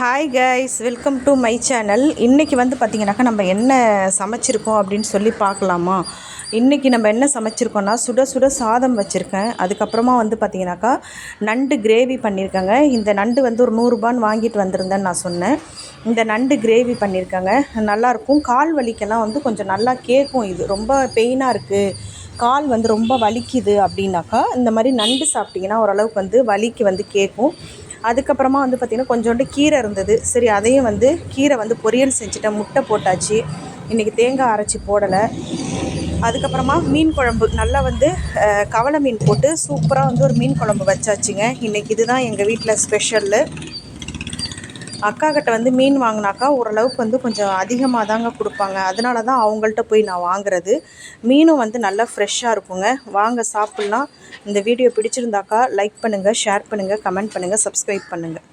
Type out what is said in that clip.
Hi guys welcome to my channel இன்றைக்கி வந்து பார்த்திங்கனாக்கா நம்ம என்ன சமைச்சிருக்கோம் அப்படின்னு சொல்லி பார்க்கலாமா? இன்றைக்கி நம்ம என்ன சமைச்சிருக்கோன்னா சுட சுட சாதம் வச்சுருக்கேன். அதுக்கப்புறமா வந்து பார்த்திங்கனாக்கா நண்டு கிரேவி பண்ணியிருக்கேங்க இந்த நண்டு வந்து ஒரு நூறுரூபான்னு வாங்கிட்டு வந்திருந்தேன்னு நான் சொன்னேன். இந்த நண்டு கிரேவி பண்ணியிருக்கேங்க நல்லாயிருக்கும். கால் வலிக்கெல்லாம் வந்து கொஞ்சம் நல்லா கேட்கும் இது. ரொம்ப பெயினாக இருக்குது கால் வந்து ரொம்ப வலிக்குது அப்படின்னாக்கா இந்த மாதிரி நண்டு சாப்பிட்டிங்கன்னா ஓரளவுக்கு வந்து வலிக்கு வந்து கேட்கும். அதுக்கப்புறமா வந்து பார்த்திங்கன்னா கொஞ்சோண்டு கீரை இருந்தது. சரி அதையும் வந்து கீரை வந்து பொரியல் செஞ்சுட்டேன் முட்டை போட்டாச்சு. இன்றைக்கி தேங்காய் அரைச்சி போடலை. அதுக்கப்புறமா மீன் குழம்பு. நல்லா வந்து கவலை மீன் போட்டு சூப்பராக வந்து ஒரு மீன் குழம்பு வச்சாச்சுங்க. இன்றைக்கி இதுதான் எங்கள் வீட்டில் ஸ்பெஷல்லு. அக்கா கிட்ட வந்து மீன் வாங்கினாக்கா ஓரளவுக்கு வந்து கொஞ்சம் அதிகமாக தாங்க கொடுப்பாங்க. அதனால தான் அவங்கள்ட்ட போய் நான் வாங்குறது. மீனும் வந்து நல்லா ஃப்ரெஷ்ஷாக இருக்குங்க. வாங்க சாப்பிட்லாம். இந்த வீடியோ பிடிச்சிருந்தாக்கா லைக் பண்ணுங்கள் ஷேர் பண்ணுங்கள் கமெண்ட் பண்ணுங்கள் சப்ஸ்கிரைப் பண்ணுங்கள்